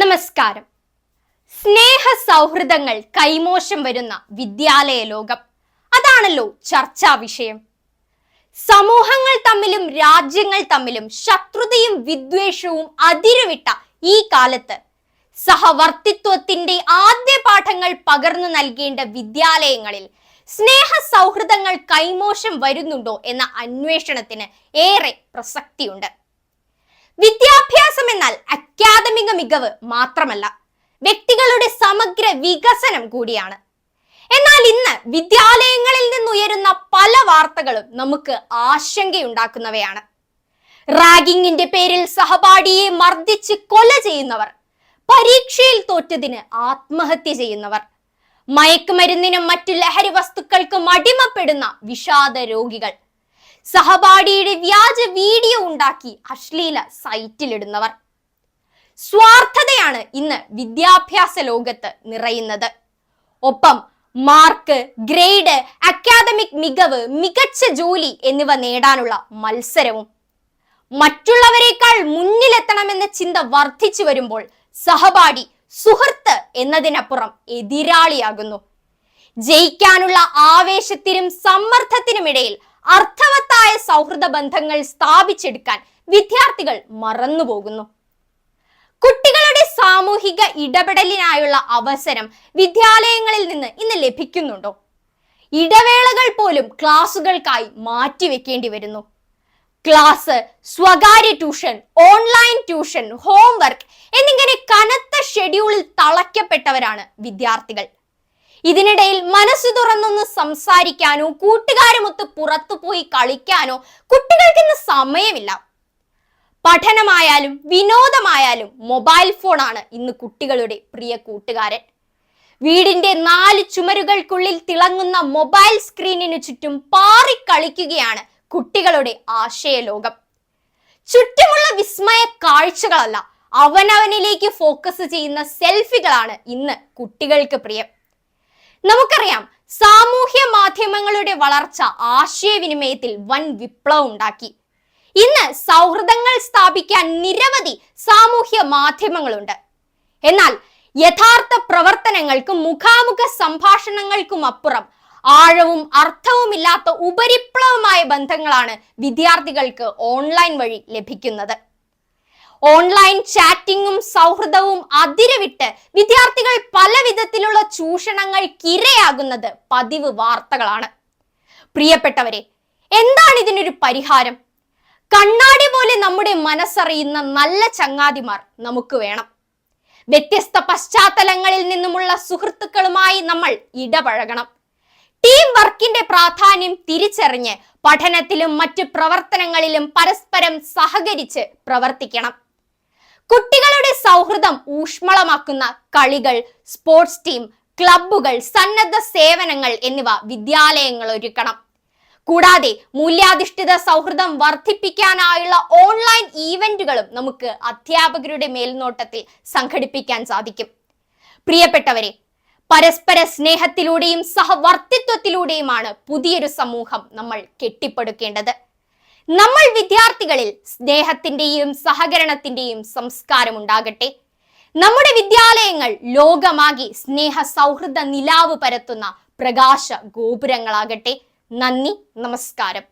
നമസ്കാരം. സ്നേഹ സൗഹൃദങ്ങൾ കൈമോശം വരുന്ന വിദ്യാലയ ലോകം. അതാണല്ലോ ചർച്ചാ വിഷയം. സമൂഹങ്ങൾ തമ്മിലും രാജ്യങ്ങൾ തമ്മിലും ശത്രുതയും വിദ്വേഷവും അതിരുവിട്ട ഈ കാലത്ത് സഹവർത്തിത്വത്തിന്റെ ആദ്യ പാഠങ്ങൾ പകർന്നു നൽകേണ്ട വിദ്യാലയങ്ങളിൽ സ്നേഹ സൗഹൃദങ്ങൾ കൈമോശം വരുന്നുണ്ടോ എന്ന അന്വേഷണത്തിന് ഏറെ പ്രസക്തിയുണ്ട്. വിദ്യാഭ്യാസം അക്കാദമിക മികവ് മാത്രമല്ല വ്യക്തികളുടെ സമഗ്ര വികസനം കൂടിയാണ്. എന്നാൽ ഇന്ന് വിദ്യാലയങ്ങളിൽ നിന്നുയരുന്ന പല വാർത്തകളും നമുക്ക് ആശങ്കയുണ്ടാക്കുന്നവയാണ്. റാഗിങ്ങിന്റെ പേരിൽ സഹപാഠിയെ മർദ്ദിച്ച് കൊല ചെയ്യുന്നവർ പരീക്ഷയിൽ തോറ്റതിന് ആത്മഹത്യ ചെയ്യുന്നവർ മയക്കുമരുന്നിനും മറ്റു ലഹരി വസ്തുക്കൾക്കും അടിമപ്പെടുന്ന വിഷാദ രോഗികൾ സഹപാഠിയുടെ വ്യാജ വീഡിയോ ഉണ്ടാക്കി അശ്ലീല സൈറ്റിലിടുന്നവർ. സ്വാർത്ഥതയാണ് ഇന്ന് വിദ്യാഭ്യാസ ലോകത്ത് നിറയുന്നത്. ഒപ്പം മാർക്ക് ഗ്രേഡ് അക്കാദമിക് മികവ് മികച്ച ജോലി എന്നിവ നേടാനുള്ള മത്സരവും. മറ്റുള്ളവരെക്കാൾ മുന്നിലെത്തണമെന്ന ചിന്ത വർദ്ധിച്ചു വരുമ്പോൾ സഹപാഠി സുഹൃത്ത് എന്നതിനപ്പുറം എതിരാളിയാകുന്നു. ജയിക്കാനുള്ള ആവേശത്തിനും സമ്മർദ്ദത്തിനുമിടയിൽ അർത്ഥവത്തായ സൗഹൃദ ബന്ധങ്ങൾ സ്ഥാപിച്ചെടുക്കാൻ വിദ്യാർത്ഥികൾ മറന്നുപോകുന്നു. സാമൂഹിക ഇടപെടലിനായുള്ള അവസരം വിദ്യാലയങ്ങളിൽ നിന്ന് ഇന്ന് ലഭിക്കുന്നുണ്ടോ? ഇടവേളകൾ പോലും ക്ലാസുകൾക്കായി മാറ്റിവെക്കേണ്ടി വരുന്നു. ക്ലാസ് സ്വകാര്യ ട്യൂഷൻ ഓൺലൈൻ ട്യൂഷൻ ഹോംവർക്ക് എന്നിങ്ങനെ കനത്ത ഷെഡ്യൂളിൽ തളയ്ക്കപ്പെട്ടവരാണ് വിദ്യാർത്ഥികൾ. ഇതിനിടയിൽ മനസ്സ് തുറന്നൊന്ന് സംസാരിക്കാനോ കൂട്ടുകാരുമൊത്ത് പുറത്തുപോയി കളിക്കാനോ കുട്ടികൾക്കിന്ന് സമയമില്ല. പഠനമായാലും വിനോദമായാലും മൊബൈൽ ഫോണാണ് ഇന്ന് കുട്ടികളുടെ പ്രിയ കൂട്ടുകാരൻ. വീടിന്റെ നാല് ചുമരുകൾക്കുള്ളിൽ തിളങ്ങുന്ന മൊബൈൽ സ്ക്രീനിനു ചുറ്റും പാറിക്കളിക്കുകയാണ് കുട്ടികളുടെ ആശയലോകം. ചുറ്റുമുള്ള വിസ്മയ കാഴ്ചകളല്ല അവനവനിലേക്ക് ഫോക്കസ് ചെയ്യുന്ന സെൽഫികളാണ് ഇന്ന് കുട്ടികൾക്ക് പ്രിയം. നമുക്കറിയാം സാമൂഹ്യ മാധ്യമങ്ങളുടെ വളർച്ച ആശയവിനിമയത്തിൽ വൻ വിപ്ലവം ഉണ്ടാക്കി. ഇന്ന് സൗഹൃദങ്ങൾ സ്ഥാപിക്കാൻ നിരവധി സാമൂഹ്യ മാധ്യമങ്ങളുണ്ട്. എന്നാൽ യഥാർത്ഥ പ്രവർത്തനങ്ങൾക്കും മുഖാമുഖ സംഭാഷണങ്ങൾക്കും അപ്പുറം ആഴവും അർത്ഥവുമില്ലാത്ത ഉപരിപ്ലവമായ ബന്ധങ്ങളാണ് വിദ്യാർത്ഥികൾക്ക് ഓൺലൈൻ വഴി ലഭിക്കുന്നത്. ഓൺലൈൻ ചാറ്റിങ്ങും സൗഹൃദവും അതിരവിട്ട് വിദ്യാർത്ഥികൾ പല വിധത്തിലുള്ള ചൂഷണങ്ങൾക്കിരയാകുന്നത് പതിവ് വാർത്തകളാണ്. പ്രിയപ്പെട്ടവരെ എന്താണ് ഇതിനൊരു പരിഹാരം? കണ്ണാടി പോലെ നമ്മുടെ മനസ്സറിയുന്ന നല്ല ചങ്ങാതിമാർ നമുക്ക് വേണം. വ്യത്യസ്ത പശ്ചാത്തലങ്ങളിൽ നിന്നുമുള്ള സുഹൃത്തുക്കളുമായി നമ്മൾ ഇടപഴകണം. ടീം വർക്കിന്റെ പ്രാധാന്യം തിരിച്ചറിഞ്ഞ് പഠനത്തിലും മറ്റു പ്രവർത്തനങ്ങളിലും പരസ്പരം സഹകരിച്ച് പ്രവർത്തിക്കണം. കുട്ടികളുടെ സൗഹൃദം ഊഷ്മളമാക്കുന്ന കളികൾ സ്പോർട്സ് ടീം ക്ലബ്ബുകൾ സന്നദ്ധ സേവനങ്ങൾ എന്നിവ വിദ്യാലയങ്ങൾ ഒരുക്കണം. കൂടാതെ മൂല്യാധിഷ്ഠിത സൗഹൃദം വർദ്ധിപ്പിക്കാനായുള്ള ഓൺലൈൻ ഈവന്റുകളും നമുക്ക് അധ്യാപകരുടെ മേൽനോട്ടത്തിൽ സംഘടിപ്പിക്കാൻ സാധിക്കും. പ്രിയപ്പെട്ടവരെ പരസ്പര സ്നേഹത്തിലൂടെയും സഹവർത്തിത്വത്തിലൂടെയുമാണ് പുതിയൊരു സമൂഹം നമ്മൾ കെട്ടിപ്പടുക്കേണ്ടത്. നമ്മൾ വിദ്യാർത്ഥികളിൽ സ്നേഹത്തിന്റെയും സഹകരണത്തിന്റെയും സംസ്കാരം ഉണ്ടാകട്ടെ. നമ്മുടെ വിദ്യാലയങ്ങൾ ലോകമാകെ സ്നേഹ സൗഹൃദ നിലാവ് പരത്തുന്ന പ്രകാശ ഗോപുരങ്ങളാകട്ടെ. നന്ദി നമസ്കാരം.